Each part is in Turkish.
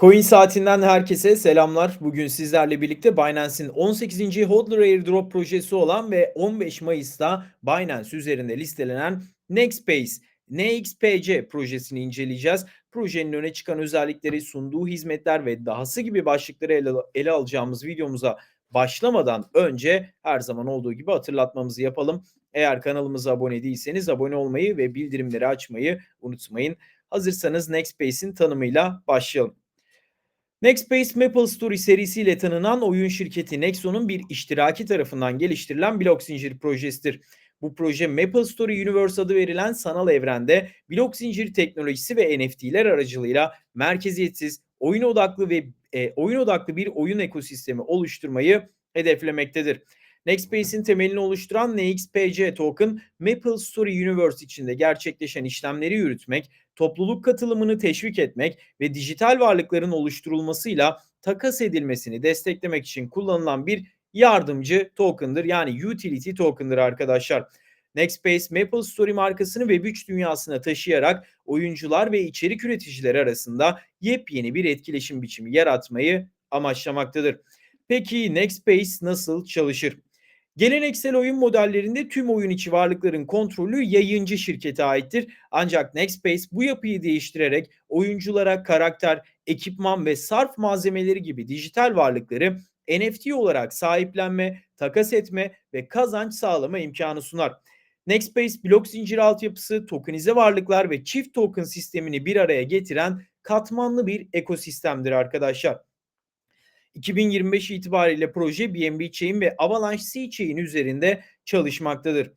Coin Saatinden herkese selamlar. Bugün sizlerle birlikte Binance'in 18. Hodler Airdrop projesi olan ve 15 Mayıs'ta Binance üzerinde listelenen Nextbase NXPC projesini inceleyeceğiz. Projenin öne çıkan özellikleri, sunduğu hizmetler ve dahası gibi başlıkları ele, ele alacağımız videomuza başlamadan önce her zaman olduğu gibi hatırlatmamızı yapalım. Eğer kanalımıza abone değilseniz abone olmayı ve bildirimleri açmayı unutmayın. Hazırsanız Nextbase'in tanımıyla başlayalım. Nextbase Maple Story serisiyle tanınan oyun şirketi Nexon'un bir iştiraki tarafından geliştirilen blok zinciri projesidir. Bu proje Maple Story Universe adı verilen sanal evrende blok zincir teknolojisi ve NFT'ler aracılığıyla merkeziyetsiz, oyun odaklı ve e, oyun odaklı bir oyun ekosistemi oluşturmayı hedeflemektedir. Nextbase'in temelini oluşturan NXPC token, Maple Story Universe içinde gerçekleşen işlemleri yürütmek, topluluk katılımını teşvik etmek ve dijital varlıkların oluşturulmasıyla takas edilmesini desteklemek için kullanılan bir yardımcı token'dır. Yani utility token'dır arkadaşlar. Nextbase Maple Story markasını Web3 dünyasına taşıyarak oyuncular ve içerik üreticileri arasında yepyeni bir etkileşim biçimi yaratmayı amaçlamaktadır. Peki Nextbase nasıl çalışır? Geleneksel oyun modellerinde tüm oyun içi varlıkların kontrolü yayıncı şirkete aittir. Ancak Nextbase bu yapıyı değiştirerek oyunculara karakter, ekipman ve sarf malzemeleri gibi dijital varlıkları NFT olarak sahiplenme, takas etme ve kazanç sağlama imkanı sunar. Nextbase blok zinciri altyapısı, tokenize varlıklar ve çift token sistemini bir araya getiren katmanlı bir ekosistemdir arkadaşlar. 2025 itibariyle proje BNB Chain ve Avalanche C Chain üzerinde çalışmaktadır.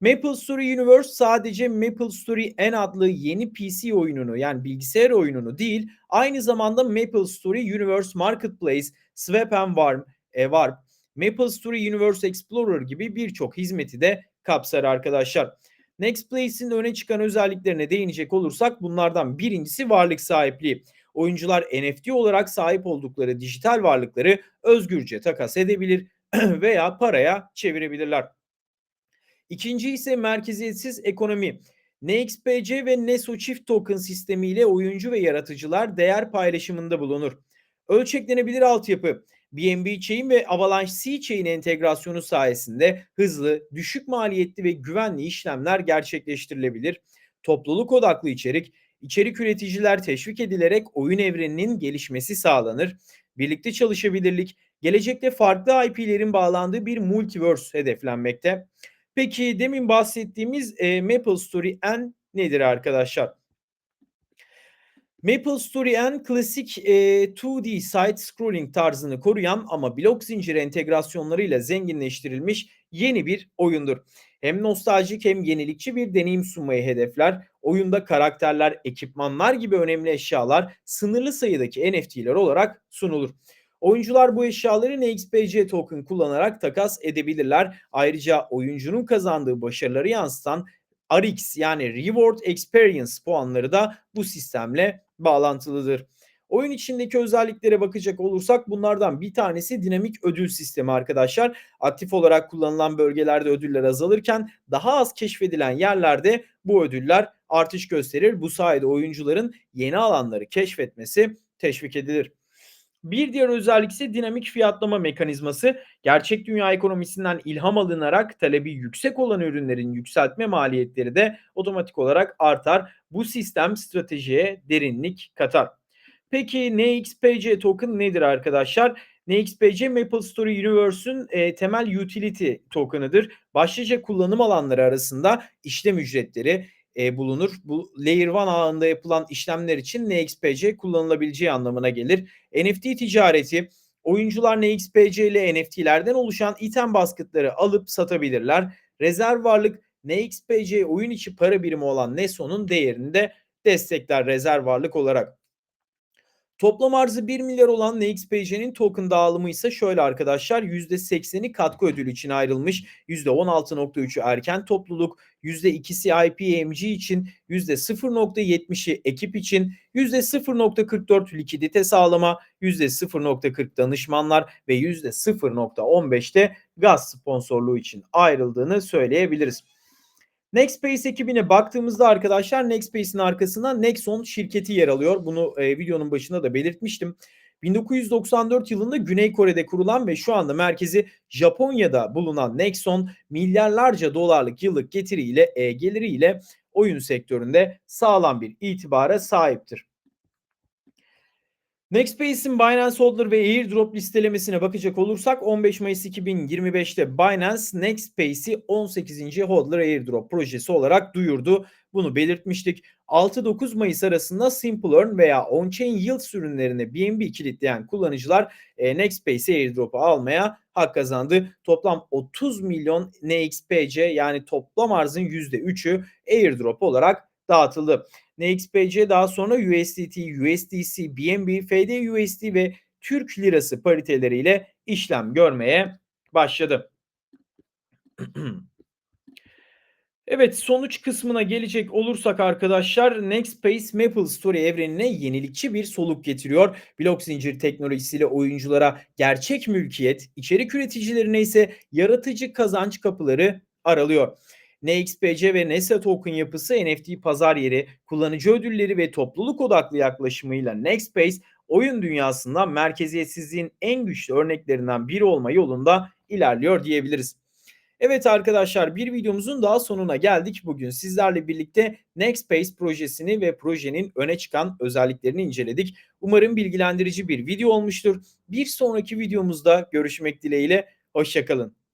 Maple Story Universe sadece Maple Story N adlı yeni PC oyununu yani bilgisayar oyununu değil, aynı zamanda Maple Story Universe Marketplace, Swap and Warp, e, Warp Maple Story Universe Explorer gibi birçok hizmeti de kapsar arkadaşlar. Nextplace'in öne çıkan özelliklerine değinecek olursak bunlardan birincisi varlık sahipliği oyuncular NFT olarak sahip oldukları dijital varlıkları özgürce takas edebilir veya paraya çevirebilirler. İkinci ise merkeziyetsiz ekonomi. NXPC ve NESO çift token sistemiyle oyuncu ve yaratıcılar değer paylaşımında bulunur. Ölçeklenebilir altyapı. BNB Chain ve Avalanche C Chain entegrasyonu sayesinde hızlı, düşük maliyetli ve güvenli işlemler gerçekleştirilebilir. Topluluk odaklı içerik, İçerik üreticiler teşvik edilerek oyun evreninin gelişmesi sağlanır. Birlikte çalışabilirlik, gelecekte farklı IP'lerin bağlandığı bir multiverse hedeflenmekte. Peki demin bahsettiğimiz e, Maple Story N nedir arkadaşlar? Maple Story N klasik e, 2D side scrolling tarzını koruyan ama blok zinciri entegrasyonlarıyla zenginleştirilmiş yeni bir oyundur. Hem nostaljik hem yenilikçi bir deneyim sunmayı hedefler. Oyunda karakterler, ekipmanlar gibi önemli eşyalar sınırlı sayıdaki NFT'ler olarak sunulur. Oyuncular bu eşyaları NXPC token kullanarak takas edebilirler. Ayrıca oyuncunun kazandığı başarıları yansıtan RX yani Reward Experience puanları da bu sistemle bağlantılıdır. Oyun içindeki özelliklere bakacak olursak bunlardan bir tanesi dinamik ödül sistemi arkadaşlar. Aktif olarak kullanılan bölgelerde ödüller azalırken daha az keşfedilen yerlerde bu ödüller artış gösterir. Bu sayede oyuncuların yeni alanları keşfetmesi teşvik edilir. Bir diğer özellik ise dinamik fiyatlama mekanizması. Gerçek dünya ekonomisinden ilham alınarak talebi yüksek olan ürünlerin yükseltme maliyetleri de otomatik olarak artar. Bu sistem stratejiye derinlik katar. Peki NXPC token nedir arkadaşlar? NXPC Maple Story Universe'ün e, temel utility token'ıdır. Başlıca kullanım alanları arasında işlem ücretleri e, bulunur. Bu Layer 1 ağında yapılan işlemler için NXPC kullanılabileceği anlamına gelir. NFT ticareti oyuncular NXPC ile NFT'lerden oluşan item basketları alıp satabilirler. Rezerv varlık NXPC oyun içi para birimi olan NESO'nun değerini de destekler rezerv varlık olarak. Toplam arzı 1 milyar olan NXPC'nin token dağılımı ise şöyle arkadaşlar. %80'i katkı ödülü için ayrılmış. %16.3'ü erken topluluk, %2'si IPMG için, %0.70'i ekip için, %0.44 likidite sağlama, %0.40 danışmanlar ve %0.15'te gaz sponsorluğu için ayrıldığını söyleyebiliriz. Nextbase ekibine baktığımızda arkadaşlar Nextbase'in arkasında Nexon şirketi yer alıyor. Bunu e, videonun başında da belirtmiştim. 1994 yılında Güney Kore'de kurulan ve şu anda merkezi Japonya'da bulunan Nexon milyarlarca dolarlık yıllık getiriyle e, geliriyle oyun sektöründe sağlam bir itibara sahiptir. Nextbase'in Binance Hodler ve Airdrop listelemesine bakacak olursak 15 Mayıs 2025'te Binance Nextbase'i 18. Hodler Airdrop projesi olarak duyurdu. Bunu belirtmiştik. 6-9 Mayıs arasında Simple Earn veya On-Chain Yield sürümlerine BNB kilitleyen kullanıcılar e, Nextbase Airdrop'u almaya hak kazandı. Toplam 30 milyon NXPC yani toplam arzın %3'ü Airdrop olarak dağıtıldı. NXPC daha sonra USDT, USDC, BNB, FDUSD ve Türk Lirası pariteleriyle işlem görmeye başladı. Evet sonuç kısmına gelecek olursak arkadaşlar Nextbase Maple Story evrenine yenilikçi bir soluk getiriyor. Blok zincir teknolojisiyle oyunculara gerçek mülkiyet, içerik üreticilerine ise yaratıcı kazanç kapıları aralıyor. NXPC ve NESA token yapısı NFT pazar yeri, kullanıcı ödülleri ve topluluk odaklı yaklaşımıyla Nextbase oyun dünyasında merkeziyetsizliğin en güçlü örneklerinden biri olma yolunda ilerliyor diyebiliriz. Evet arkadaşlar bir videomuzun daha sonuna geldik. Bugün sizlerle birlikte Nextbase projesini ve projenin öne çıkan özelliklerini inceledik. Umarım bilgilendirici bir video olmuştur. Bir sonraki videomuzda görüşmek dileğiyle. Hoşçakalın.